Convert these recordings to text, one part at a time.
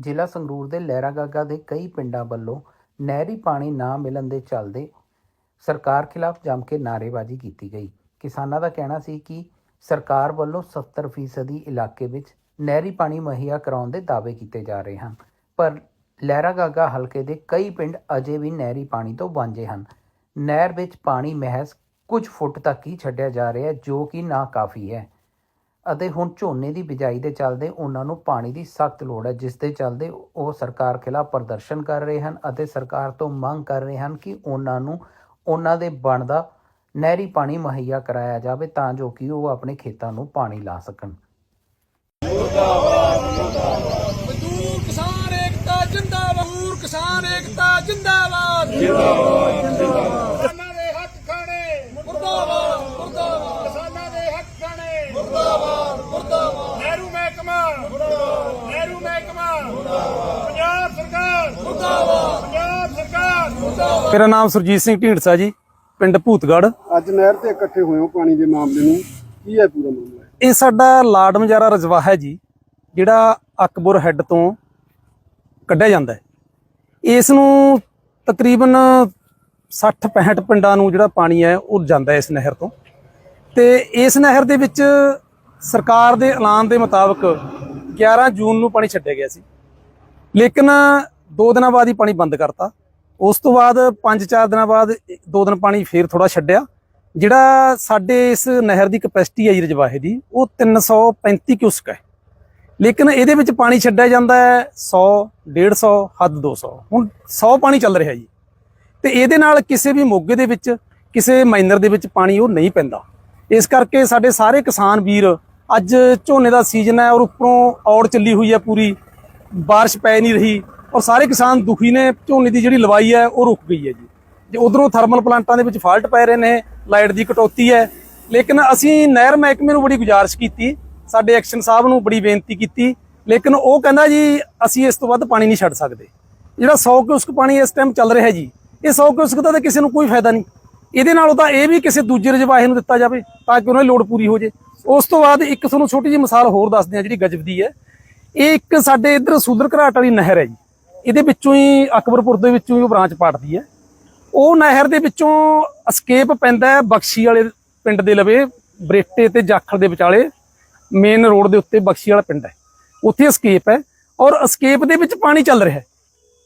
ਜ਼ਿਲ੍ਹਾ ਸੰਗਰੂਰ ਦੇ ਲਹਿਰਾਗਾਗਾ ਦੇ ਕਈ ਪਿੰਡਾਂ ਵੱਲੋਂ ਨਹਿਰੀ ਪਾਣੀ ਨਾ ਮਿਲਣ ਦੇ ਚੱਲਦੇ ਸਰਕਾਰ ਖਿਲਾਫ ਜੰਮ ਕੇ ਨਾਅਰੇਬਾਜ਼ੀ ਕੀਤੀ ਗਈ। ਕਿਸਾਨਾਂ ਦਾ ਕਹਿਣਾ ਸੀ ਕਿ ਸਰਕਾਰ ਵੱਲੋਂ 70% ਇਲਾਕੇ ਵਿੱਚ ਨਹਿਰੀ ਪਾਣੀ ਮੁਹੱਈਆ ਕਰਾਉਣ ਦੇ ਦਾਅਵੇ ਕੀਤੇ ਜਾ ਰਹੇ ਹਨ। ਪਰ ਲਹਿਰਾਗਾਗਾ ਹਲਕੇ ਦੇ ਕਈ ਪਿੰਡ ਅਜੇ ਵੀ ਨਹਿਰੀ ਪਾਣੀ ਤੋਂ ਵਾਂਝੇ ਹਨ। ਨਹਿਰ ਵਿੱਚ ਪਾਣੀ ਮਹਿਜ਼ ਕੁਝ ਫੁੱਟ ਤੱਕ ਹੀ ਛੱਡਿਆ ਜਾ ਰਿਹਾ ਹੈ, ਜੋ ਕਿ ਨਾ ਕਾਫੀ ਹੈ। ਅਤੇ ਹੁਣ ਝੋਨੇ ਦੀ ਬਿਜਾਈ ਦੇ ਚੱਲਦੇ ਉਹਨਾਂ ਨੂੰ ਪਾਣੀ ਦੀ ਸਖਤ ਲੋੜ ਹੈ, ਜਿਸ ਦੇ ਚੱਲਦੇ ਉਹ ਸਰਕਾਰ ਖਿਲਾਫ ਪ੍ਰਦਰਸ਼ਨ ਕਰ ਰਹੇ ਹਨ ਅਤੇ ਸਰਕਾਰ ਤੋਂ ਮੰਗ ਕਰ ਰਹੇ ਹਨ ਕਿ ਉਹਨਾਂ ਨੂੰ ਉਹਨਾਂ ਦੇ ਬਣਦਾ ਨਹਿਰੀ ਪਾਣੀ ਮੁਹੱਈਆ ਕਰਾਇਆ ਜਾਵੇ ਤਾਂ ਜੋ ਕਿ ਉਹ ਆਪਣੇ ਖੇਤਾਂ ਨੂੰ ਪਾਣੀ ਲਾ ਸਕਣ। ਮਜ਼ਦੂਰ ਕਿਸਾਨ ਏਕਤਾ ਜਿੰਦਾਬਾਦ। ਮਜ਼ਦੂਰ ਕਿਸਾਨ ਏਕਤਾ ਜਿੰਦਾਬਾਦ। ਜਿੰਦਾਬਾਦ ਜਿੰਦਾਬਾਦ ਕਿਸਾਨਾਂ ਦੇ ਹੱਕ ਖਾਣੇ ਮੁਰਦਾਬਾਦ ਮੁਰਦਾਬਾਦ ਕਿਸਾਨਾਂ ਦੇ ਹੱਕ ਖਾਣੇ ਮੁਰਦਾਬਾਦ ਮੁਰਦਾਬਾਦ ਨਹਿਰੂ ਮਹਿਕਮਾ ਮੁਰਦਾਬਾਦ ਨਹਿਰੂ ਮਹਿਕਮਾ ਮੁਰਦਾਬਾਦ ਪੰਜਾਬ ਸਰਕਾਰ ਮੁਰਦਾਬਾਦ ਪੰਜਾਬ ਸਰਕਾਰ ਮੁਰਦਾਬਾਦ ਮੇਰਾ ਨਾਮ ਸੁਰਜੀਤ ਸਿੰਘ ਢੀਂਡਸਾ ਜੀ ਪਿੰਡ ਭੂਤਗੜ੍ਹ। ਅੱਜ ਨਹਿਰ ਤੇ ਇਕੱਠੇ ਹੋਏ ਹੋ ਪਾਣੀ ਦੇ ਮਾਮਲੇ ਨੂੰ। ਕੀ ਹੈ ਪੂਰਾ ਮਾਮਲਾ? ਇਹ ਸਾਡਾ ਲਾਡ ਮਜਾਰਾ ਰਜਵਾ ਹੈ ਜੀ ਜਿਹੜਾ ਅਕਬਰ ਹੈੱਡ ਤੋਂ ਕੱਢਿਆ ਜਾਂਦਾ ਹੈ। ਇਸ ਨੂੰ ਤਕਰੀਬਨ 60 65 ਪਿੰਡਾਂ ਨੂੰ ਜਿਹੜਾ ਪਾਣੀ ਹੈ ਉਹ ਜਾਂਦਾ ਇਸ ਨਹਿਰ ਤੋਂ। ਤੇ ਇਸ ਨਹਿਰ ਦੇ ਵਿੱਚ ਸਰਕਾਰ ਦੇ ਐਲਾਨ ਦੇ ਮੁਤਾਬਕ 11 ਜੂਨ ਨੂੰ ਪਾਣੀ ਛੱਡਿਆ ਗਿਆ ਸੀ। ਲੇਕਿਨ ਦੋ ਦਿਨਾਂ ਬਾਅਦ ਹੀ ਪਾਣੀ ਬੰਦ ਕਰਤਾ। ਉਸ ਤੋਂ ਬਾਅਦ 5-4 ਦਿਨਾਂ ਬਾਅਦ ਦੋ ਦਿਨ ਪਾਣੀ ਫੇਰ ਥੋੜਾ ਛੱਡਿਆ। ਜਿਹੜਾ ਸਾਡੇ ਇਸ ਨਹਿਰ ਦੀ ਕਪੈਸਿਟੀ ਹੈ ਜੀ ਰਜਵਾਹੇ ਦੀ, ਉਹ 335 ਕਿਊਸਕ ਹੈ। ਲੇਕਿਨ ਇਹਦੇ ਵਿੱਚ ਪਾਣੀ ਛੱਡਿਆ ਜਾਂਦਾ ਹੈ 100 150 ਹੱਦ 200 ਹੁਣ 100 ਪਾਣੀ ਚੱਲ ਰਿਹਾ ਜੀ। ਤੇ ਇਹਦੇ ਨਾਲ ਕਿਸੇ ਵੀ ਮੋਗੇ ਦੇ ਵਿੱਚ, ਕਿਸੇ ਮਾਈਨਰ ਦੇ ਵਿੱਚ ਪਾਣੀ ਉਹ ਨਹੀਂ ਪੈਂਦਾ। ਇਸ ਕਰਕੇ ਸਾਡੇ ਸਾਰੇ ਕਿਸਾਨ ਵੀਰ, ਅੱਜ ਝੋਨੇ ਦਾ ਸੀਜ਼ਨ ਹੈ ਔਰ ਉੱਪਰੋਂ ਔੜ ਚੱਲੀ ਹੋਈ ਹੈ ਪੂਰੀ। ਬਾਰਿਸ਼ ਪੈ ਨਹੀਂ ਰਹੀ। ਔਰ ਸਾਰੇ ਕਿਸਾਨ ਦੁਖੀ ਨੇ, ਝੋਨੇ ਦੀ ਜਿਹੜੀ ਲਵਾਈ ਹੈ, ਉਹ ਰੁਕ ਗਈ ਹੈ ਜੀ। ਜੇ ਉਧਰੋਂ ਥਰਮਲ ਪਲਾਂਟਾਂ ਦੇ ਵਿੱਚ ਫਾਲਟ ਪੈ ਰਹੇ ਨੇ ਲਾਈਟ ਦੀ ਕਟੌਤੀ ਹੈ। ਲੇਕਿਨ ਅਸੀਂ ਨਹਿਰ ਮਹਿਕਮੇ ਨੂੰ ਬੜੀ ਗੁਜ਼ਾਰਿਸ਼ ਕੀਤੀ, ਸਾਡੇ ਐਕਸ਼ਨ ਸਾਹਿਬ ਨੂੰ ਬੜੀ ਬੇਨਤੀ ਕੀਤੀ, ਲੇਕਿਨ ਉਹ ਕਹਿੰਦਾ ਜੀ, ਅਸੀਂ ਇਸ ਤੋਂ ਵੱਧ ਪਾਣੀ ਨਹੀਂ ਛੱਡ ਸਕਦੇ। ਜਿਹੜਾ 100 ਕਿਊਸਕ ਪਾਣੀ ਇਸ ਟਾਈਮ ਚੱਲ ਰਿਹਾ ਜੀ, ਇਹ 100 ਕਿਊਸਕ ਦਾ ਤਾਂ ਕਿਸੇ ਨੂੰ ਕੋਈ ਫਾਇਦਾ ਨਹੀਂ। ਇਹਦੇ ਨਾਲੋਂ ਤਾਂ ਇਹ ਵੀ ਕਿਸੇ ਦੂਜੇ ਰਜਵਾਹੇ ਨੂੰ ਦਿੱਤਾ ਜਾਵੇ, ਤਾਂ ਕਿ ਉਹਨਾਂ ਦੀ ਲੋੜ ਪੂਰੀ ਹੋ ਜੇ। ਉਸ ਤੋਂ ਬਾਅਦ ਇੱਕ ਤੁਹਾਨੂੰ ਛੋਟੀ ਜਿਹੀ ਮਿਸਾਲ ਹੋਰ ਦੱਸਦੇ ਆ ਜਿਹੜੀ ਗਜਬ ਦੀ ਹੈ। ਇਹ ਇੱਕ ਸਾਡੇ ਇੱਧਰ ਸੂਦਰ ਘਰਾਟ ਵਾਲੀ ਨਹਿਰ ਹੈ ਜੀ। ਇਹਦੇ ਵਿੱਚੋਂ ਹੀ ਅਕਬਰਪੁਰ ਦੇ ਵਿੱਚੋਂ ਹੀ ਉਹ ਬ੍ਰਾਂਚ ਪਾਟਦੀ ਹੈ। ਉਹ ਨਹਿਰ ਦੇ ਵਿੱਚੋਂ ਅਸਕੇਪ ਪੈਂਦਾ ਹੈ ਬਖਸ਼ੀ ਵਾਲੇ ਪਿੰਡ ਦੇ ਲਵੇ, ਬਰੇਟੇ ਤੇ ਜਾਖਲ ਦੇ ਵਿਚਾਲੇ ਮੇਨ ਰੋਡ ਦੇ ਉੱਤੇ ਬਖਸ਼ੀ ਵਾਲਾ ਪਿੰਡ ਹੈ। ਉੱਥੇ ਅਸਕੇਪ ਹੈ ਔਰ ਅਸਕੇਪ ਦੇ ਵਿੱਚ ਪਾਣੀ ਚੱਲ ਰਿਹਾ ਹੈ।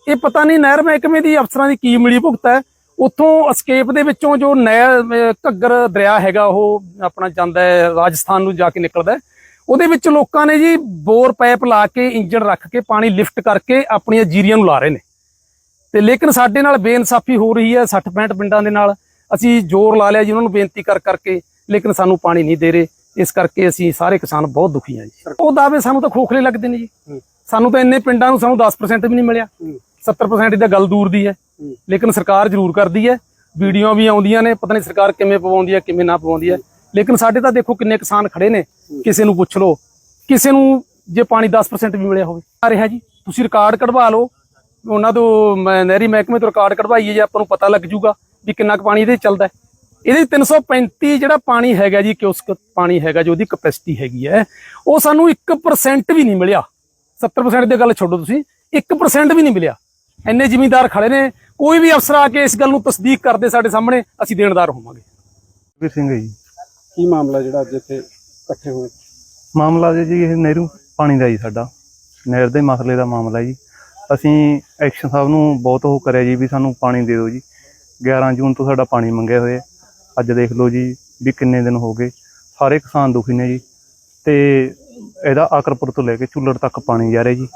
ਇਹ ਪਤਾ ਨਹੀਂ ਨਹਿਰ ਮਹਿਕਮੇ ਦੀ ਅਫਸਰਾਂ ਦੀ ਕੀ ਮਿਲੀ ਭੁਗਤ ਹੈ। ਉੱਥੋਂ ਅਸਕੇਪ ਦੇ ਵਿੱਚੋਂ ਜੋ ਨਹਿਰ ਘੱਗਰ ਦਰਿਆ ਹੈਗਾ, ਉਹ ਆਪਣਾ ਜਾਂਦਾ ਹੈ, ਰਾਜਸਥਾਨ ਨੂੰ ਜਾ ਕੇ ਨਿਕਲਦਾ ਹੈ। ਉਹਦੇ ਵਿੱਚ ਲੋਕਾਂ ਨੇ ਜੀ ਬੋਰ ਪਾਈਪ ਲਾ ਕੇ ਇੰਜਣ ਰੱਖ ਕੇ ਪਾਣੀ ਲਿਫਟ ਕਰਕੇ ਆਪਣੀਆਂ ਜੀਰੀਆਂ ਨੂੰ ਲਾ ਰਹੇ ਨੇ। ਤੇ ਲੇਕਿਨ ਸਾਡੇ ਨਾਲ ਬੇਇਨਸਾਫੀ ਹੋ ਰਹੀ ਹੈ 60 65 ਪਿੰਡਾਂ ਦੇ ਨਾਲ। ਅਸੀਂ ਜ਼ੋਰ ਲਾ ਲਿਆ ਜੀ ਉਹਨਾਂ ਨੂੰ ਬੇਨਤੀ ਕਰ ਕਰਕੇ ਲੇਕਿਨ ਸਾਨੂੰ ਪਾਣੀ ਨਹੀਂ ਦੇ ਰਹੇ। ਇਸ ਕਰਕੇ ਅਸੀਂ ਸਾਰੇ ਕਿਸਾਨ ਬਹੁਤ ਦੁਖੀ ਹਾਂ ਜੀ। ਉਹ ਦਾਅਵੇ ਸਾਨੂੰ ਤਾਂ ਖੋਖਲੇ ਲੱਗਦੇ ਨੇ ਜੀ। ਸਾਨੂੰ ਤਾਂ ਇੰਨੇ ਪਿੰਡਾਂ ਨੂੰ ਸਾਨੂੰ 10% ਵੀ ਨਹੀਂ ਮਿਲਿਆ। 70% ਦੀ ਤਾਂ ਗੱਲ ਦੂਰ ਦੀ ਹੈ। ਲੇਕਿਨ ਸਰਕਾਰ ਜ਼ਰੂਰ ਕਰਦੀ ਹੈ। ਵੀਡੀਓ ਵੀ ਆਉਂਦੀਆਂ ਨੇ ਪਤਾ ਨਹੀਂ ਸਰਕਾਰ ਕਿਵੇਂ ਪਵਾਉਂਦੀ ਹੈ ਕਿਵੇਂ ਨਾ ਪਵਾਉਂਦੀ ਹੈ। ਲੇਕਿਨ ਸਾਡੇ ਤਾਂ ਦੇਖੋ ਕਿੰਨੇ ਕਿਸਾਨ ਖੜੇ ਨੇ, ਕਿਸੇ ਨੂੰ ਪੁੱਛ ਲਓ, ਕਿਸੇ ਨੂੰ ਜੇ ਪਾਣੀ 10% ਵੀ ਮਿਲਿਆ ਹੋਵੇ। ਆ ਰਿਹਾ ਜੀ, ਤੁਸੀਂ ਰਿਕਾਰਡ ਕਢਵਾ ਲਓ, ਉਹਨਾਂ ਤੋਂ ਮ- ਨਹਿਰੀ ਮਹਿਕਮੇ ਤੋਂ ਰਿਕਾਰਡ ਕਢਵਾਈਏ ਜੇ ਆਪਾਂ ਨੂੰ ਪਤਾ ਲੱਗ ਜੂਗਾ ਵੀ ਕਿੰਨਾ ਕੁ ਪਾਣੀ ਇਹਦੇ ਚੱਲਦਾ ਇਹਦੇ 'ਚ 335 ਜਿਹੜਾ ਪਾਣੀ ਹੈਗਾ ਜੀ ਕਿਉਸਕ ਪਾਣੀ ਹੈਗਾ ਜੋ, ਉਹਦੀ ਕਪੈਸਿਟੀ ਹੈਗੀ ਹੈ, ਉਹ ਸਾਨੂੰ 1% ਵੀ ਨਹੀਂ ਮਿਲਿਆ। 70% ਦੀ ਗੱਲ ਛੱਡੋ ਤੁਸੀਂ 1% ਵੀ ਨਹੀਂ ਮਿਲਿਆ। ਇੰਨੇ ਜ਼ਿਮੀਂਦਾਰ ਖੜੇ ਨੇ, ਕੋਈ ਵੀ ਅਫਸਰ ਆ ਕੇ ਇਸ ਗੱਲ ਨੂੰ ਤਸਦੀਕ ਕਰਦੇ ਸਾਡੇ ਸਾਹਮਣੇ, ਅਸੀਂ ਦੇਣਦਾਰ ਹੋਵਾਂਗੇ। ਵੀਰ ਸਿੰਘ ਜੀ ਕੀ ਮਾਮਲਾ ਜਿਹੜਾ ਅੱਜ ਇੱਥੇ ਇਕੱਠੇ ਹੋਏ? ਮਾਮਲਾ ਜੀ ਇਹ ਨਹਿਰੂ ਪਾਣੀ ਦਾ ਜੀ ਸਾਡਾ। ਨਹਿਰ ਦੇ ਮਸਲੇ ਦਾ ਮਾਮਲਾ ਜੀ। ਅਸੀਂ ਐਕਸ਼ਨ ਸਾਹਿਬ ਨੂੰ ਬਹੁਤ ਉਹ ਕਰਿਆ ਜੀ ਵੀ ਸਾਨੂੰ ਪਾਣੀ ਦੇ ਦਿਓ ਜੀ। 11 ਜੂਨ ਤੋਂ ਸਾਡਾ ਪਾਣੀ ਮੰਗਿਆ ਹੋਇਆ। ਅੱਜ ਦੇਖ ਲਓ ਜੀ ਵੀ ਕਿੰਨੇ ਦਿਨ ਹੋ ਗਏ। ਸਾਰੇ ਕਿਸਾਨ ਦੁਖੀ ਨੇ ਜੀ। ਤੇ ਇਹਦਾ ਆਕਰਪੁਰ ਤੋਂ ਲੈ ਕੇ ਚੁੱਲੜ ਤੱਕ ਪਾਣੀ ਜਾ ਰਿਹਾ ਜੀ।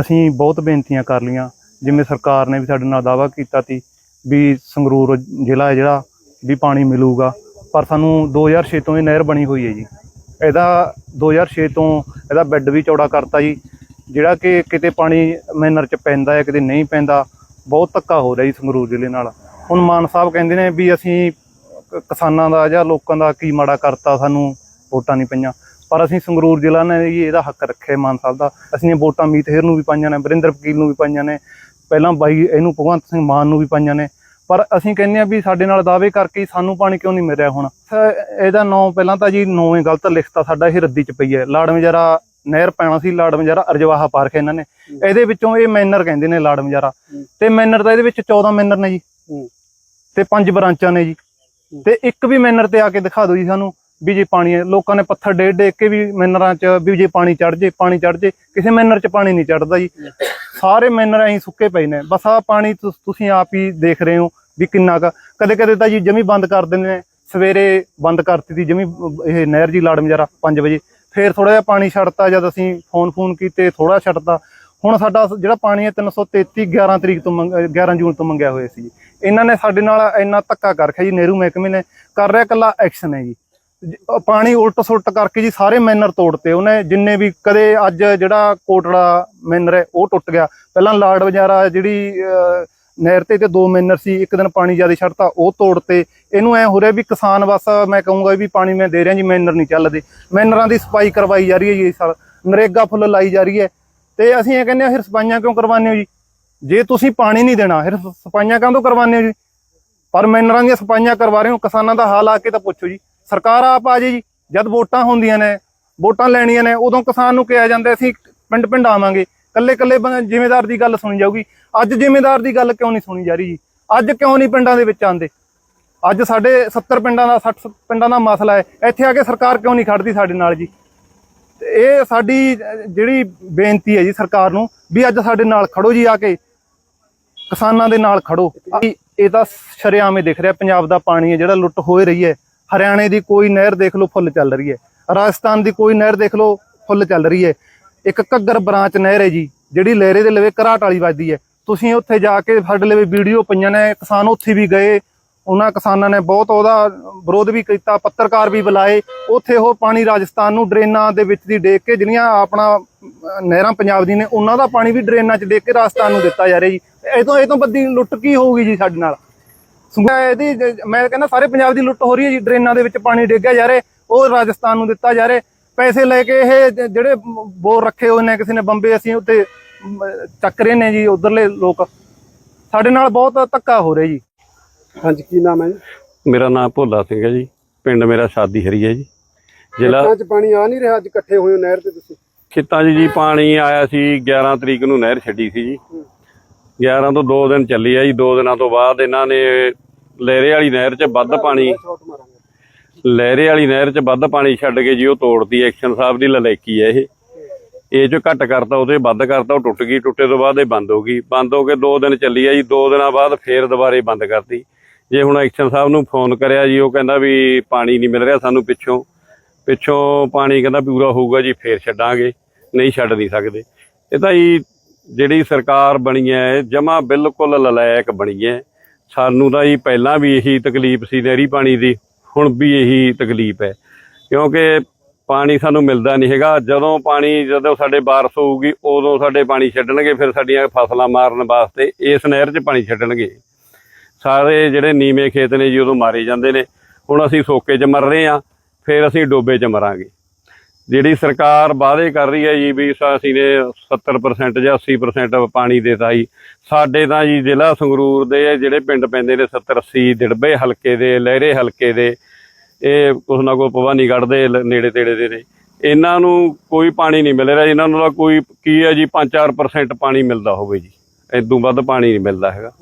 ਅਸੀਂ ਬਹੁਤ ਬੇਨਤੀਆਂ ਕਰ ਲੀਆਂ ਜਿਵੇਂ ਸਰਕਾਰ ਨੇ ਵੀ ਸਾਡੇ ਨਾਲ ਦਾਅਵਾ ਕੀਤਾ ਸੀ ਵੀ ਸੰਗਰੂਰ ਜ਼ਿਲ੍ਹਾ ਹੈ ਜਿਹੜਾ ਵੀ ਪਾਣੀ ਮਿਲੂਗਾ। ਪਰ ਸਾਨੂੰ 2006 ਤੋਂ ਇਹ ਨਹਿਰ ਬਣੀ ਹੋਈ ਹੈ ਜੀ। ਇਹਦਾ 2006 ਤੋਂ ਇਹਦਾ ਬੈੱਡ ਵੀ ਚੌੜਾ ਕਰਤਾ ਜੀ। ਜਿਹੜਾ ਕਿ ਕਿਤੇ ਪਾਣੀ ਮੈਨਰ ਚ ਪੈਂਦਾ ਹੈ, ਕਿਤੇ ਨਹੀਂ ਪੈਂਦਾ, ਬਹੁਤ ਧੱਕਾ ਹੋ ਰਿਹਾ ਜੀ ਸੰਗਰੂਰ ਜ਼ਿਲ੍ਹੇ ਨਾਲ। ਹੁਣ ਮਾਨ ਸਾਹਿਬ ਕਹਿੰਦੇ ਨੇ ਵੀ ਅਸੀਂ ਕਿਸਾਨਾਂ ਦਾ ਜਾਂ ਲੋਕਾਂ ਦਾ ਕੀ ਮਾੜਾ ਕਰਤਾ, ਸਾਨੂੰ ਵੋਟਾਂ ਨਹੀਂ ਪਈਆਂ। ਪਰ ਅਸੀਂ ਸੰਗਰੂਰ ਜ਼ਿਲ੍ਹਾ ਨੇ ਜੀ ਇਹਦਾ ਹੱਕ ਰੱਖਿਆ ਮਾਨ ਸਾਹਿਬ ਦਾ। ਅਸੀਂ ਇਹ ਵੋਟਾਂ ਮੀਤ ਹੇਰ ਨੂੰ ਵੀ ਪਾਈਆਂ ਨੇ, ਵਰਿੰਦਰ ਵਕੀਲ ਨੂੰ ਵੀ ਪਾਈਆਂ ਨੇ। ਪਹਿਲਾਂ ਬਾਈ, ਇਹਨੂੰ ਭਗਵੰਤ ਸਿੰਘ ਮਾਨ ਨੂੰ ਵੀ ਪਾਈਆਂ ਨੇ। ਪਰ ਅਸੀਂ ਕਹਿੰਦੇ ਆ ਵੀ ਸਾਡੇ ਨਾਲ ਦਾਅਵੇ ਕਰਕੇ ਸਾਨੂੰ ਪਾਣੀ ਕਿਉਂ ਨਹੀਂ ਮਿਲ ਰਿਹਾ ਹੁਣ ਇਹਦਾ ਨਾਂ ਪਹਿਲਾਂ ਤਾਂ ਜੀ ਨੌਵੇਂ ਗਲਤ ਲਿਖਤਾ ਸਾਡਾ ਇਹ ਰੱਦੀ ਚ ਪਈ ਹੈ। ਲਾੜ ਮਜਰਾ ਨਹਿਰ ਪੈਣਾ ਸੀ ਲਾੜ ਮਜਾਰਾ ਅਰਜਵਾਹਾ ਪਾਰਕ ਇਹਨਾਂ ਨੇ। ਇਹਦੇ ਵਿੱਚੋਂ ਇਹ ਮੈਨਰ ਕਹਿੰਦੇ ਨੇ ਲਾੜ ਮਜਾਰਾ ਤੇ ਮੈਨਰ ਦਾ ਇਹਦੇ ਵਿੱਚ 14 ਮੈਨਰ ਨੇ ਜੀ। ਤੇ ਪੰਜ ਬ੍ਰਾਂਚਾਂ ਨੇ ਜੀ। ਤੇ ਇੱਕ ਵੀ ਮੈਨਰ ਤੇ ਆ ਕੇ ਦਿਖਾ ਦਿਓ ਜੀ ਸਾਨੂੰ ਵੀ ਜੇ ਪਾਣੀ ਹੈ। ਲੋਕਾਂ ਨੇ ਪੱਥਰ ਡੇਢ ਡੇਕ ਕੇ ਵੀ ਮੈਨਰਾਂ 'ਚ ਵੀ ਜੇ ਪਾਣੀ ਚੜ ਜੇ ਪਾਣੀ ਚੜ ਜੇ ਕਿਸੇ ਮੈਨਰ 'ਚ ਪਾਣੀ ਨਹੀਂ ਚੜਦਾ ਜੀ। ਸਾਰੇ ਮੈਨਰ ਐਂ ਸੁੱਕੇ ਪਏ ਨੇ। ਬਸ ਆ ਪਾਣੀ ਤੁਸੀਂ ਆਪ ਹੀ ਦੇਖ ਰਹੇ ਹੋ। ਵੀ ਕਿੰਨਾ ਕੁ ਕਦੇ ਕਦੇ ਤਾਂ ਜੀ ਜਮੀ ਬੰਦ ਕਰ ਦਿੰਦੇ ਨੇ। ਸਵੇਰੇ ਬੰਦ ਕਰਤੀ ਦੀ ਜਮੀ ਇਹ ਨਹਿਰ ਜੀ ਲਾੜ ਮਜਾਰਾ 5 ਵਜੇ। ਫੇਰ ਥੋੜਾ ਜਿਹਾ ਪਾਣੀ ਛੱਡਤਾ ਜਦ ਅਸੀਂ ਫੋਨ ਫੋਨ ਕੀਤੇ ਥੋੜਾ ਛੱਡਤਾ। ਹੁਣ ਸਾਡਾ ਜਿਹੜਾ ਪਾਣੀ ਹੈ 333 11 ਤਰੀਕ ਤੋਂ ਮੰਗ- ਅਹ 11 ਜੂਨ ਤੋਂ ਮੰਗਿਆ ਹੋਇਆ ਸੀ ਜੀ। ਇਹਨਾਂ ਨੇ ਸਾਡੇ ਨਾਲ ਇੰਨਾ ਧੱਕਾ ਕਰ ਰੱਖਿਆ ਜੀ, ਨਹਿਰੂ ਮਹਿਕਮੇ ਨੇ ਕਰ ਰਿਹਾ ਕੱਲਾ ਐਕਸ਼ਨ ਹੈ ਜੀ। ਪਾਣੀ ਉਲਟ ਸੁਲਟ ਕਰਕੇ ਜੀ ਸਾਰੇ ਮੈਨਰ ਤੋੜਤੇ ਉਹਨੇ, ਜਿੰਨੇ ਵੀ ਕਦੇ ਅੱਜ ਜਿਹੜਾ ਕੋਟੜਾ ਮੈਨਰ ਹੈ, ਉਹ ਟੁੱਟ ਗਿਆ। ਪਹਿਲਾਂ ਲਾੜ ਵਜਾਰਾ ਜਿਹੜੀ ਨਹਿਰ ਤੇ ਤੇ ਦੋ ਮੈਨਰ ਸੀ, ਇੱਕ ਦਿਨ ਪਾਣੀ ਜ਼ਿਆਦਾ ਛੱਡਤਾ, ਉਹ ਤੋੜਤੇ। ਇਹਨੂੰ ਐ ਹੋ ਰਿਹਾ ਵੀ ਕਿਸਾਨ ਬਸ ਮੈਂ ਕਹੂੰਗਾ ਵੀ ਪਾਣੀ ਮੈਂ ਦੇ ਰਿਹਾ ਜੀ, ਮੈਨਰ ਨਹੀਂ ਚੱਲਦੇ। ਮੈਨਰਾਂ ਦੀ ਸਫ਼ਾਈ ਕਰਵਾਈ ਜਾ ਰਹੀ ਹੈ ਜੀ ਇਸ ਸਾਲ। ਨਰੇਗਾ ਫੁੱਲ ਲਾਈ ਜਾ ਰਹੀ ਹੈ। ਤੇ ਅਸੀਂ ਇਹ ਕਹਿੰਦੇ ਆ ਫਿਰ ਸਫਾਈਆਂ ਕਿਉਂ ਕਰਵਾਉਂਦੇ ਹੋ ਜੀ? ਜੇ ਤੁਸੀਂ ਪਾਣੀ ਨਹੀਂ ਦੇਣਾ, ਫਿਰ ਸ- ਸਫਾਈਆਂ ਕਾਹਤੋਂ ਕਰਵਾਉਂਦੇ ਹੋ ਜੀ? ਪਰ ਮੈਨਰਾਂ ਦੀਆਂ ਸਫਾਈਆਂ ਕਰਵਾ ਰਹੇ ਹੋ, ਕਿਸਾਨਾਂ ਦਾ ਹਾਲ ਆ ਕੇ ਤਾਂ ਪੁੱਛੋ ਜੀ। ਸਰਕਾਰ ਆਪ ਆ ਜੇ ਜੀ, ਜਦ ਵੋਟਾਂ ਹੁੰਦੀਆਂ ਨੇ, ਵੋਟਾਂ ਲੈਣੀਆਂ ਨੇ, ਉਦੋਂ ਕਿਸਾਨ ਨੂੰ ਕਿਹਾ ਜਾਂਦਾ, ਅਸੀਂ ਪਿੰਡ ਪਿੰਡ ਆਵਾਂਗੇ। ਕੱਲੇ ਕੱਲੇ ਜ਼ਿਮੀਦਾਰ ਦੀ ਗੱਲ ਸੁਣੀ ਜਾਊਗੀ। ਅੱਜ ਜ਼ਿਮੀਦਾਰ ਦੀ ਗੱਲ ਕਿਉਂ ਨਹੀਂ ਸੁਣੀ ਜਾ ਰਹੀ ਜੀ? ਅੱਜ ਕਿਉਂ ਨਹੀਂ ਪਿੰਡਾਂ ਦੇ ਵਿੱਚ ਆਉਂਦੇ? ਅੱਜ ਸਾਡੇ 70 ਪਿੰਡਾਂ ਦਾ 60 ਪਿੰਡਾਂ ਦਾ ਮਸਲਾ ਹੈ। ਇੱਥੇ ਆ ਕੇ ਸਰਕਾਰ ਕਿਉਂ ਨਹੀਂ ਖੜਦੀ ਸਾਡੇ ਨਾਲ ਜੀ? ਇਹ ਸਾਡੀ, ਜਿਹੜੀ ਬੇਨਤੀ ਹੈ ਜੀ ਸਰਕਾਰ ਨੂੰ ਵੀ ਅੱਜ ਸਾਡੇ ਨਾਲ ਖੜੋ ਜੀ ਆ ਕੇ। ਕਿਸਾਨਾਂ ਦੇ ਨਾਲ ਖੜੋ। ਇਹ- ਤਾਂ ਸ਼ਰੇਆਮੇ ਦਿਖ ਰਿਹਾ। ਪੰਜਾਬ ਦਾ ਪਾਣੀ ਹੈ, ਜਿਹੜਾ ਲੁੱਟ ਹੋਏ ਰਹੀ ਹੈ। ਹਰਿਆਣੇ ਦੀ ਕੋਈ ਨਹਿਰ ਦੇਖ ਲਓ, ਫੁੱਲ ਚੱਲ ਰਹੀ ਹੈ। ਰਾਜਸਥਾਨ ਦੀ ਕੋਈ ਨਹਿਰ ਦੇਖ ਲਓ, ਫੁੱਲ ਚੱਲ ਰਹੀ ਹੈ। ਇੱਕ ਘੱਗਰ ਬ੍ਰਾਂਚ ਨਹਿਰ ਹੈ ਜੀ, ਜਿਹੜੀ ਲਹਿਰੇ ਦੇ ਲਵੇ ਘਰਾਟ ਵਾਲੀ ਵੱਜਦੀ ਹੈ। ਤੁਸੀਂ ਉੱਥੇ ਜਾ ਕੇ ਸਾਡੇ ਲਈ ਵੀਡੀਓ ਪਈਆਂ ਨੇ, ਕਿਸਾਨ ਉੱਥੇ ਵੀ ਗਏ, ਉਹਨਾਂ ਕਿਸਾਨਾਂ ਨੇ ਬਹੁਤ ਉਹਦਾ ਵਿਰੋਧ ਵੀ ਕੀਤਾ, ਪੱਤਰਕਾਰ ਵੀ ਬੁਲਾਏ, ਉੱਥੇ ਉਹ ਪਾਣੀ ਰਾਜਸਥਾਨ ਨੂੰ ਡਰੇਨਾਂ ਦੇ ਵਿੱਚ ਦੀ ਡੇਕ ਕੇ ਜਿਹੜੀਆਂ ਆਪਣਾ ਨਹਿਰਾਂ ਪੰਜਾਬ ਦੀ ਨੇ, ਉਹਨਾਂ ਦਾ ਪਾਣੀ ਵੀ ਡਰੇਨਾਂ 'ਚ ਡੇਕ ਕੇ ਰਾਜਸਥਾਨ ਨੂੰ ਦਿੱਤਾ ਜਾ ਰਿਹਾ ਜੀ। ਇਹ ਤੋਂ ਇਹ ਤੋਂ ਵੱਡੀ ਲੁੱਟ ਕੀ ਹੋਊਗੀ ਜੀ ਸਾਡੇ ਨਾਲ? ਸੁਣਿਆ ਇਹਦੀ, ਮੈਂ ਕਹਿੰਦਾ ਸਾਰੇ ਪੰਜਾਬ ਦੀ ਲੁੱਟ ਹੋ ਰਹੀ ਹੈ ਜੀ, ਡਰੇਨਾਂ ਦੇ ਵਿੱਚ ਪਾਣੀ ਡੇਗਿਆ ਜਾ ਰਿਹਾ, ਉਹ ਰਾਜਸਥਾਨ ਨੂੰ ਦਿੱਤਾ ਜਾ ਰਿਹਾ। ਪੈਸੇ ਲੈ ਕੇ ਇਹ ਜਿਹੜੇ ਬੋਰ ਰੱਖੇ ਹੋਏ ਨੇ ਕਿਸੇ ਨੇ ਬੰਬੇ, ਅਸੀਂ ਉੱਤੇ ਚੱਕ ਰਹੇ ਨੇ ਜੀ ਉਧਰਲੇ ਲੋਕ। ਸਾਡੇ ਨਾਲ ਬਹੁਤ ਧੱਕਾ ਹੋ ਰਿਹਾ ਜੀ। ਹਾਂਜੀ ਕੀ ਨਾਮ ਹੈ ਜੀ? ਮੇਰਾ ਨਾਮ ਭੋਲਾ ਸਿੰਘ ਹੈ ਜੀ। ਪਿੰਡ ਮੇਰਾ ਸ਼ਾਦੀ ਹਰੀ ਹੈ ਜੀ। ਜ਼ਿਲ੍ਹਾ ਖੇਤਾਂ 'ਚ ਪਾਣੀ ਆ ਨਹੀਂ ਰਿਹਾ ਅੱਜ ਇਕੱਠੇ ਹੋਏ ਨਹਿਰ ਤੇ ਤੁਸੀਂ? ਖੇਤਾਂ 'ਚ ਜੀ ਪਾਣੀ ਆਇਆ ਸੀ 11 ਤਰੀਕ ਨੂੰ ਨਹਿਰ ਛੱਡੀ ਸੀ ਜੀ। 11 ਤੋਂ 2 ਦਿਨ ਚੱਲੀ ਆ ਜੀ। 2 ਦਿਨਾਂ ਤੋਂ ਬਾਅਦ ਇਹਨਾਂ ਨੇ ਲਹਿਰੇ ਵਾਲੀ ਨਹਿਰ 'ਚ ਵੱਧ ਪਾਣੀ ਲਹਿਰੇ ਵਾਲੀ ਨਹਿਰ 'ਚ ਵੱਧ ਪਾਣੀ ਛੱਡ ਕੇ ਜੀ ਉਹ ਤੋੜਦੀ ਐਕਸ਼ਨ ਸਾਹਿਬ ਦੀ ਲਲੈਕੀ ਹੈ ਇਹ। ਇਹ ਜੋ ਘੱਟ ਕਰਤਾ ਉਹਦੇ ਵੱਧ ਕਰਤਾ, ਉਹ ਟੁੱਟ ਗਈ, ਟੁੱਟੇ ਤੋਂ ਬਾਅਦ ਇਹ ਬੰਦ ਹੋ ਗਈ। ਬੰਦ ਹੋ ਕੇ 2 ਦਿਨ ਚੱਲੀ ਆ ਜੀ 2 ਦਿਨਾਂ ਬਾਅਦ ਫੇਰ ਦੁਬਾਰੇ ਬੰਦ ਕਰਤੀ। ਜੇ ਹੁਣ ਐਕਸ਼ਨ ਸਾਹਿਬ ਨੂੰ ਫੋਨ ਕਰਿਆ ਜੀ, ਉਹ ਕਹਿੰਦਾ ਵੀ ਪਾਣੀ ਨਹੀਂ ਮਿਲ ਰਿਹਾ ਸਾਨੂੰ ਪਿੱਛੋਂ। ਪਿੱਛੋਂ ਪਾਣੀ ਕਹਿੰਦਾ ਪੂਰਾ ਹੋਊਗਾ ਜੀ, ਫੇਰ ਛੱਡਾਂਗੇ, ਨਹੀਂ ਛੱਡ ਨਹੀਂ ਸਕਦੇ। ਇਹ ਤਾਂ ਜੀ ਜਿਹੜੀ ਸਰਕਾਰ ਬਣੀ ਹੈ ਜਮਾ ਬਿਲਕੁਲ ਲਲਾਇਕ ਬਣੀ ਹੈ। ਸਾਨੂੰ ਤਾਂ ਜੀ ਪਹਿਲਾਂ ਵੀ ਇਹੀ ਤਕਲੀਫ ਸੀ ਨਹਿਰੀ ਪਾਣੀ ਦੀ, ਹੁਣ ਵੀ ਇਹੀ ਤਕਲੀਫ ਹੈ। ਕਿਉਂਕਿ ਪਾਣੀ ਸਾਨੂੰ ਮਿਲਦਾ ਨਹੀਂ ਹੈਗਾ। ਜਦੋਂ ਪਾਣੀ, ਜਦੋਂ ਸਾਡੇ ਬਾਰਿਸ਼ ਹੋਊਗੀ, ਉਦੋਂ ਸਾਡੇ ਪਾਣੀ ਛੱਡਣਗੇ, ਫਿਰ ਸਾਡੀਆਂ ਫਸਲਾਂ ਮਾਰਨ ਵਾਸਤੇ ਇਸ ਨਹਿਰ 'ਚ ਪਾਣੀ ਛੱਡਣਗੇ। ਸਾਰੇ ਜਿਹੜੇ ਨੀਵੇਂ ਖੇਤ ਨੇ ਜੀ, ਉਦੋਂ ਮਾਰੇ ਜਾਂਦੇ ਨੇ। ਹੁਣ ਅਸੀਂ ਸੋਕੇ 'ਚ ਮਰ ਰਹੇ ਆ ਫਿਰ ਅਸੀਂ ਡੋਬੇ 'ਚ ਮਰਾਂਗੇ। ਜਿਹੜੀ ਸਰਕਾਰ ਵਾਅਦੇ ਕਰ ਰਹੀ ਹੈ ਜੀ, ਵੀ ਅਸੀਂ ਨੇ 70% ਜਾਂ 80% ਪਾਣੀ ਦੇਤਾ ਜੀ। ਸਾਡੇ ਤਾਂ ਜੀ ਜ਼ਿਲ੍ਹਾ ਸੰਗਰੂਰ ਦੇ ਜਿਹੜੇ ਪਿੰਡ ਪੈਂਦੇ ਨੇ 70 80 ਦਿੜਬੇ ਹਲਕੇ ਦੇ, ਲਹਿਰੇ ਹਲਕੇ ਦੇ ਇਹ ਕੁਛ ਨਾ ਕੋਈ ਭਵਾਨੀਗੜ੍ਹ ਦੇ ਲ- ਨੇੜੇ ਤੇੜੇ ਦੇ ਨੇ। ਇਹਨਾਂ ਨੂੰ ਕੋਈ ਪਾਣੀ ਨਹੀਂ ਮਿਲ ਰਿਹਾ, ਇਹਨਾਂ ਨੂੰ ਤਾਂ ਕੋਈ ਕੀ ਹੈ ਜੀ 5-4% ਪਾਣੀ ਮਿਲਦਾ ਹੋਵੇ ਜੀ। ਇਦੋਂ ਵੱਧ ਪਾਣੀ ਨਹੀਂ ਮਿਲਦਾ ਹੈਗਾ।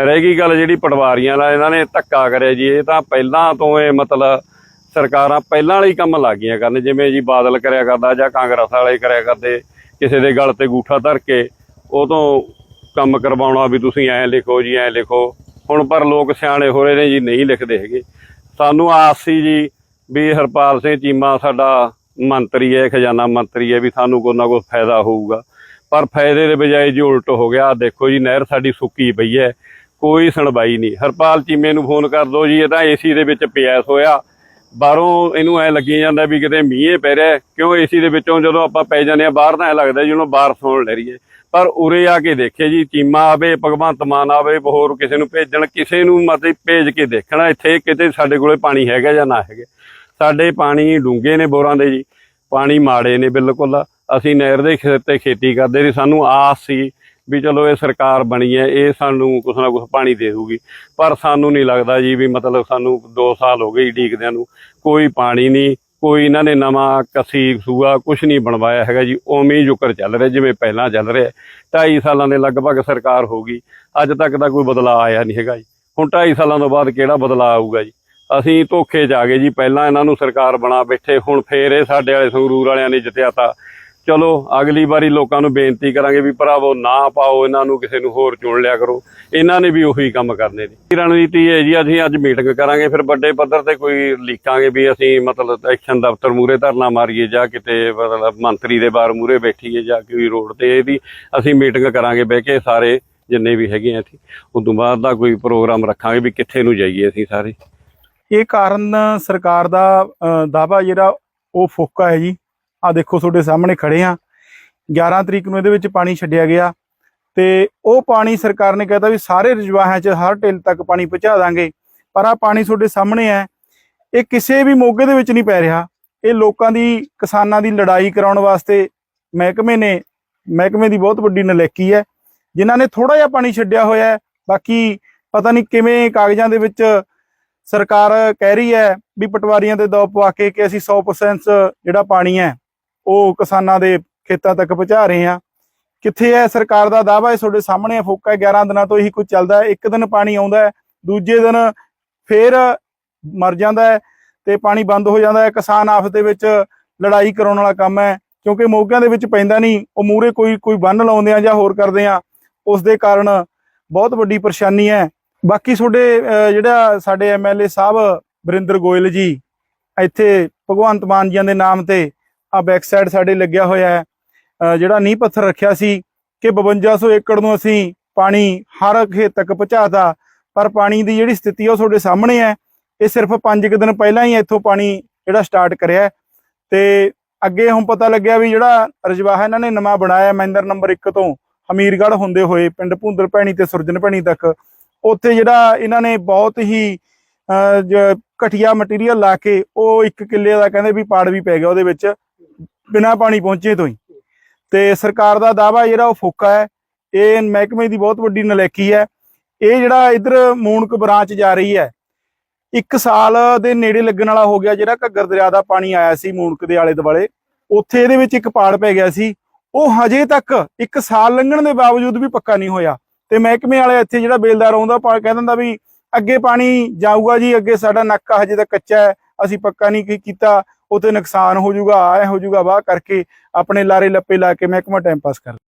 ਰਹਿ ਗਈ ਗੱਲ ਜਿਹੜੀ ਪਟਵਾਰੀਆਂ ਦਾ ਇਹਨਾਂ ਨੇ ਧੱਕਾ ਕਰਿਆ ਜੀ, ਇਹ ਤਾਂ ਪਹਿਲਾਂ ਤੋਂ ਇਹ ਮਤਲਬ ਸਰਕਾਰਾਂ ਪਹਿਲਾਂ ਵਾਲੇ ਕੰਮ ਲੱਗ ਗਈਆਂ ਕਰਨ, ਜਿਵੇਂ ਜੀ ਬਾਦਲ ਕਰਿਆ ਕਰਦਾ ਜਾਂ ਕਾਂਗਰਸ ਵਾਲੇ ਕਰਿਆ ਕਰਦੇ, ਕਿਸੇ ਦੇ ਗਲ ਤੇ ਗੂਠਾ ਧਰ ਕੇ, ਉਹ ਤੋਂ ਕੰਮ ਕਰਵਾਉਣਾ ਵੀ ਤੁਸੀਂ ਐਂ ਲਿਖੋ ਜੀ, ਐਂ ਲਿਖੋ। ਹੁਣ ਪਰ ਲੋਕ ਸਿਆਣੇ ਹੋ ਰਹੇ ਨੇ ਜੀ, ਨਹੀਂ ਲਿਖਦੇ ਹੈਗੇ। ਸਾਨੂੰ ਆਸ ਸੀ ਜੀ ਵੀ ਹਰਪਾਲ ਸਿੰਘ ਚੀਮਾ ਸਾਡਾ ਮੰਤਰੀ ਹੈ, ਖਜ਼ਾਨਾ ਮੰਤਰੀ ਹੈ ਵੀ ਸਾਨੂੰ ਕੋਈ ਨਾ ਕੋਈ ਫਾਇਦਾ ਹੋਊਗਾ। ਪਰ ਫਾਇਦੇ ਦੇ ਬਜਾਏ ਜੀ ਉਲਟ ਹੋ ਗਿਆ। ਦੇਖੋ ਜੀ, ਨਹਿਰ ਸਾਡੀ ਸੁੱਕੀ ਪਈ ਹੈ। ਕੋਈ ਸੁਣਵਾਈ ਨਹੀਂ। ਹਰਪਾਲ ਚੀਮੇ ਨੂੰ ਫੋਨ ਕਰ ਦਿਓ ਜੀ, ਇਹ ਤਾਂ ਏਸੀ ਦੇ ਵਿੱਚ ਪਿਆਸ ਹੋਇਆ। ਬਾਹਰੋਂ ਇਹਨੂੰ ਐ ਲੱਗੀ ਜਾਂਦਾ ਵੀ ਕਿਤੇ ਮੀਂਹ ਪੈ ਰਿਹਾ ਹੈ। ਕਿਉਂ ਏਸੀ ਦੇ ਵਿੱਚੋਂ ਜਦੋਂ ਆਪਾਂ ਪੈ ਜਾਂਦੇ ਆ ਬਾਹਰ ਤਾਂ ਐ ਲੱਗਦਾ ਜਿਵੇਂ ਬਾਰਿਸ਼ ਹੋਣ ਲੈ ਰਹੀ ਹੈ। ਪਰ ਉਰੇ ਆ ਕੇ ਦੇਖੇ ਜੀ, ਚੀਮਾ ਆਵੇ, ਭਗਵੰਤ ਮਾਨ ਆਵੇ, ਹੋਰ ਕਿਸੇ ਨੂੰ ਭੇਜਣ, ਕਿਸੇ ਨੂੰ ਮਤਲਬ ਭੇਜ ਕੇ ਦੇਖਣਾ, ਇੱਥੇ ਕਿਤੇ ਸਾਡੇ ਕੋਲੇ ਪਾਣੀ ਹੈਗਾ ਜਾਂ ਨਾ ਹੈਗਾ। ਸਾਡੇ ਪਾਣੀ ਡੂੰਘੇ ਨੇ ਬੋਰਾਂ ਦੇ ਜੀ, ਪਾਣੀ ਮਾੜੇ ਨੇ ਬਿਲਕੁਲ। ਅਸੀਂ ਨਹਿਰ ਦੇ ਖੇਤ ਤੇ ਖੇਤੀ ਕਰਦੇ ਸੀ ਸਾਨੂੰ ਆਸ ਸੀ ਵੀ ਚਲੋ ਇਹ ਸਰਕਾਰ ਬਣੀ ਹੈ, ਇਹ ਸਾਨੂੰ ਕੁਛ ਨਾ ਕੁਛ ਪਾਣੀ ਦੇ ਦੂਗੀ ਪਰ ਸਾਨੂੰ ਨਹੀਂ ਲੱਗਦਾ ਜੀ ਵੀ ਮਤਲਬ ਸਾਨੂੰ 2 ਸਾਲ ਹੋ ਗਏ ਢੀਕਦਿਆਂ ਨੂੰ, ਕੋਈ ਪਾਣੀ ਨਹੀਂ। ਕੋਈ ਇਹਨਾਂ ਨੇ ਨਵਾਂ ਕਸੀ ਸੂਆ ਕੁਝ ਨਹੀਂ ਬਣਵਾਇਆ ਹੈਗਾ ਜੀ, ਉਵੇਂ ਹੀ ਜੁਕਰ ਚੱਲ ਰਿਹਾ, ਜਿਵੇਂ ਪਹਿਲਾਂ ਚੱਲ ਰਿਹਾ। 2.5 ਸਾਲਾਂ ਦੇ ਲਗਭਗ ਸਰਕਾਰ ਹੋ ਗਈ, ਅੱਜ ਤੱਕ ਦਾ ਕੋਈ ਬਦਲਾਅ ਆਇਆ ਨਹੀਂ ਹੈਗਾ ਜੀ। ਹੁਣ 2.5 ਸਾਲਾਂ ਤੋਂ ਬਾਅਦ ਕਿਹੜਾ ਬਦਲਾਅ ਆਊਗਾ ਜੀ? ਅਸੀਂ ਧੋਖੇ 'ਚ ਆ ਗਏ ਜੀ, ਪਹਿਲਾਂ ਇਹਨਾਂ ਨੂੰ ਸਰਕਾਰ ਬਣਾ ਬੈਠੇ, ਹੁਣ ਫੇਰ ਇਹ ਸਾਡੇ ਵਾਲੇ ਸੰਗਰੂਰ ਵਾਲਿਆਂ ਨੇ ਜਿੱਤਿਆ ਤਾਂ ਚਲੋ, ਅਗਲੀ ਵਾਰੀ ਲੋਕਾਂ ਨੂੰ ਬੇਨਤੀ ਕਰਾਂਗੇ ਵੀ ਭਰਾਵੋ, ਨਾ ਪਾਓ ਇਹਨਾਂ ਨੂੰ, ਕਿਸੇ ਨੂੰ ਹੋਰ ਚੁਣ ਲਿਆ ਕਰੋ। ਇਹਨਾਂ ਨੇ ਵੀ ਉਹੀ ਕੰਮ ਕਰਨੇ ਨੇ। ਰਣਨੀਤੀ ਹੈ ਜੀ, ਅਸੀਂ ਅੱਜ ਮੀਟਿੰਗ ਕਰਾਂਗੇ, ਫਿਰ ਵੱਡੇ ਪੱਧਰ ਤੇ ਕੋਈ ਲਿਖਾਂਗੇ ਵੀ ਅਸੀਂ ਮਤਲਬ ਐਕਸ਼ਨ ਦਫ਼ਤਰ ਮੂਰੇ ਧਰਨਾ ਮਾਰੀਏ ਜਾਂ ਕਿਤੇ ਮਤਲਬ ਮੰਤਰੀ ਦੇ ਬਾਹਰ ਮੂਰੇ ਬੈਠੀਏ ਜਾਂ ਕੋਈ ਰੋਡ ਤੇ ਇਹਦੀ ਅਸੀਂ ਮੀਟਿੰਗ ਕਰਾਂਗੇ ਬਹਿ ਕੇ ਸਾਰੇ, ਜਿੰਨੇ ਵੀ ਹੈਗੇ ਆ ਇੱਥੇ। ਉਦੋਂ ਬਾਅਦ ਦਾ ਕੋਈ ਪ੍ਰੋਗਰਾਮ ਰੱਖਾਂਗੇ ਵੀ ਕਿੱਥੇ ਨੂੰ ਜਾਈਏ ਅਸੀਂ ਸਾਰੇ। ਇਹ ਕਾਰਨ ਸਰਕਾਰ ਦਾ ਦਾਵਾ ਜਿਹੜਾ, ਉਹ ਫੋਕਾ ਹੈ ਜੀ। ਆ ਦੇਖੋ ਤੁਹਾਡੇ ਸਾਹਮਣੇ ਖੜੇ ਆ 11 ਤਰੀਕ ਨੂੰ ਇਹਦੇ ਵਿੱਚ ਪਾਣੀ ਛੱਡਿਆ ਗਿਆ ਤੇ ਉਹ ਪਾਣੀ ਸਰਕਾਰ ਨੇ ਕਹਿਤਾ ਵੀ ਸਾਰੇ ਰਜਵਾਹਾਂ 'ਚ ਹਰ ਢਿੱਲ ਤੱਕ ਪਾਣੀ ਪਹੁੰਚਾ ਦਾਂਗੇ। ਪਰ ਆ ਪਾਣੀ ਤੁਹਾਡੇ ਸਾਹਮਣੇ ਹੈ। ਇਹ ਕਿਸੇ ਵੀ ਮੋਗੇ ਦੇ ਵਿੱਚ ਨਹੀਂ ਪੈ ਰਿਹਾ। ਇਹ ਲੋਕਾਂ ਦੀ, ਕਿਸਾਨਾਂ ਦੀ ਲੜਾਈ ਕਰਾਉਣ ਵਾਸਤੇ ਮਹਿਕਮੇ ਨੇ, ਮਹਿਕਮੇ ਦੀ ਬਹੁਤ ਵੱਡੀ ਨਲੇਕੀ ਹੈ। ਜਿਨ੍ਹਾਂ ਨੇ ਥੋੜਾ ਜਿਹਾ ਪਾਣੀ ਛੱਡਿਆ ਹੋਇਆ ਹੈ। ਬਾਕੀ ਪਤਾ ਨਹੀਂ ਕਿਵੇਂ ਕਾਗਜ਼ਾਂ ਦੇ ਵਿੱਚ ਸਰਕਾਰ ਕਹਿ ਰਹੀ ਹੈ ਵੀ ਪਟਵਾਰੀਆਂ ਤੇ ਦੌ ਪਵਾ ਕੇ ਕਿ ਅਸੀਂ 100% ਜਿਹੜਾ ਪਾਣੀ ਹੈ ਉਹ ਕਿਸਾਨਾਂ ਦੇ ਖੇਤਾਂ ਤੱਕ ਪਹੁੰਚਾ ਰਹੇ ਆ ਕਿੱਥੇ ਹੈ ਸਰਕਾਰ ਦਾ ਦਾਅਵਾ ਹੈ? ਤੁਹਾਡੇ ਸਾਹਮਣੇ ਫੋਕਾ 11 ਦਿਨਾਂ ਤੋਂ ਇਹੀ ਕੁਝ ਚੱਲਦਾ ਹੈ। ਇੱਕ ਦਿਨ ਪਾਣੀ ਆਉਂਦਾ ਹੈ, ਦੂਜੇ ਦਿਨ ਫੇਰ ਮਰ ਜਾਂਦਾ ਹੈ ਤੇ ਪਾਣੀ ਬੰਦ ਹੋ ਜਾਂਦਾ ਹੈ। ਕਿਸਾਨ ਆਪਸ ਦੇ ਵਿੱਚ ਲੜਾਈ ਕਰਾਉਣ ਵਾਲਾ ਕੰਮ ਹੈ, ਕਿਉਂਕਿ ਮੋਗਿਆਂ ਦੇ ਵਿੱਚ ਪੈਂਦਾ ਨਹੀਂ। ਉਹ ਮੂਰੇ ਕੋਈ ਕੋਈ ਬੰਨ ਲਾਉਂਦੇ ਆ ਜਾਂ ਹੋਰ ਕਰਦੇ ਆ। ਉਸ ਦੇ ਕਾਰਨ ਬਹੁਤ ਵੱਡੀ ਪਰੇਸ਼ਾਨੀ ਹੈ। ਬਾਕੀ ਤੁਹਾਡੇ ਜਿਹੜਾ ਸਾਡੇ ਐਮਐਲਏ ਸਾਹਿਬ ਵਰਿੰਦਰ ਗੋਇਲ ਜੀ, ਇੱਥੇ ਭਗਵੰਤ ਮਾਨ ਜੀਆਂ ਦੇ ਨਾਮ ਤੇ ਆ ਬੈਕ ਸਾਈਡ ਸਾਡੇ ਲੱਗਿਆ ਹੋਇਆ ਹੈ। ਜਿਹੜਾ ਨੀਂਹ ਪੱਥਰ ਰੱਖਿਆ ਸੀ ਕਿ 5200 ਏਕੜ ਨੂੰ ਅਸੀਂ ਪਾਣੀ ਹਰ ਖੇਤ ਤੱਕ ਪਹੁੰਚਾਤਾ, ਪਰ ਪਾਣੀ ਦੀ ਜਿਹੜੀ ਸਥਿਤੀ ਉਹ ਤੁਹਾਡੇ ਸਾਹਮਣੇ ਹੈ। ਇਹ ਸਿਰਫ 5 ਕੁ ਦਿਨ ਪਹਿਲਾਂ ਹੀ ਇੱਥੋਂ ਪਾਣੀ ਜਿਹੜਾ ਸਟਾਰਟ ਕਰਿਆ ਹੈ। ਤੇ ਅੱਗੇ ਹੁਣ ਪਤਾ ਲੱਗਿਆ ਵੀ ਜਿਹੜਾ ਰਜਵਾਹਾ ਇਹਨਾਂ ਨੇ ਨਵਾਂ ਬਣਾਇਆ ਮਹਿੰਦਰ ਨੰਬਰ 1 ਤੋਂ ਹਮੀਰਗੜ੍ਹ ਹੁੰਦੇ ਹੋਏ, ਪਿੰਡ ਭੁੰਦਰ ਭੈਣੀ ਤੇ ਸੁਰਜਨ ਭੈਣੀ ਤੱਕ। ਉੱਥੇ ਜਿਹੜਾ ਇਹਨਾਂ ਨੇ ਬਹੁਤ ਹੀ ਘਟੀਆ ਮਟੀਰੀਅਲ ਲਾ ਕੇ ਉਹ ਇੱਕ ਕਿੱਲੇ ਦਾ ਕਹਿੰਦੇ ਵੀ ਪਾੜ ਵੀ ਪੈ ਗਿਆ ਉਹਦੇ ਵਿੱਚ। ਬਿਨਾ ਪਾਣੀ ਪਹੁੰਚੇ ਤੋਂ ਹੀ। ਤੇ ਸਰਕਾਰ ਦਾ ਦਾਵਾ ਜਿਹੜਾ ਉਹ ਫੋਕਾ ਹੈ, ਇਹ ਮਹਿਕਮੇ ਦੀ ਬਹੁਤ ਵੱਡੀ ਨਲੇਕੀ ਹੈ। ਇਹ ਜਿਹੜਾ ਇਧਰ ਮੂਨਕ ਬ੍ਰਾਂਚ ਜਾ ਰਹੀ ਹੈ, ਇੱਕ ਸਾਲ ਦੇ ਨੇੜੇ ਲੱਗਣ ਵਾਲਾ ਹੋ ਗਿਆ ਜਿਹੜਾ ਘੱਗਰ ਦਰਿਆ ਦਾ ਪਾਣੀ ਆਇਆ ਸੀ ਮੂਨਕ ਦੇ ਆਲੇ ਦੁਆਲੇ। ਉੱਥੇ ਇਹਦੇ ਵਿੱਚ ਇੱਕ ਪਾੜ ਪੈ ਗਿਆ ਸੀ। ਉਹ ਹਜੇ ਤੱਕ ਇੱਕ ਸਾਲ ਲੰਘਣ ਦੇ ਬਾਵਜੂਦ ਵੀ ਪੱਕਾ ਨਹੀਂ ਹੋਇਆ। ਤੇ ਮਹਿਕਮੇ ਵਾਲੇ ਇੱਥੇ ਜਿਹੜਾ ਬੇਲਦਾਰ ਆਉਂਦਾ, ਪਾ ਕਹਿ ਦਿੰਦਾ ਵੀ ਅੱਗੇ ਪਾਣੀ ਜਾਊਗਾ ਜੀ, ਅੱਗੇ ਸਾਡਾ ਨੱਕਾ ਹਜੇ ਤੱਕ ਕੱਚਾ ਹੈ, ਅਸੀਂ ਪੱਕਾ ਨਹੀਂ ਕੀਤਾ। ਉਤੇ ਨੁਕਸਾਨ ਹੋ ਜਾਊਗਾ ਐ ਹੋ ਜਾਊਗਾ, ਵਾਹ ਕਰਕੇ ਆਪਣੇ ਲਾਰੇ ਲੱਪੇ ਲਾ ਕੇ ਮਹਿਕਮਾ ਟਾਈਮ ਪਾਸ ਕਰ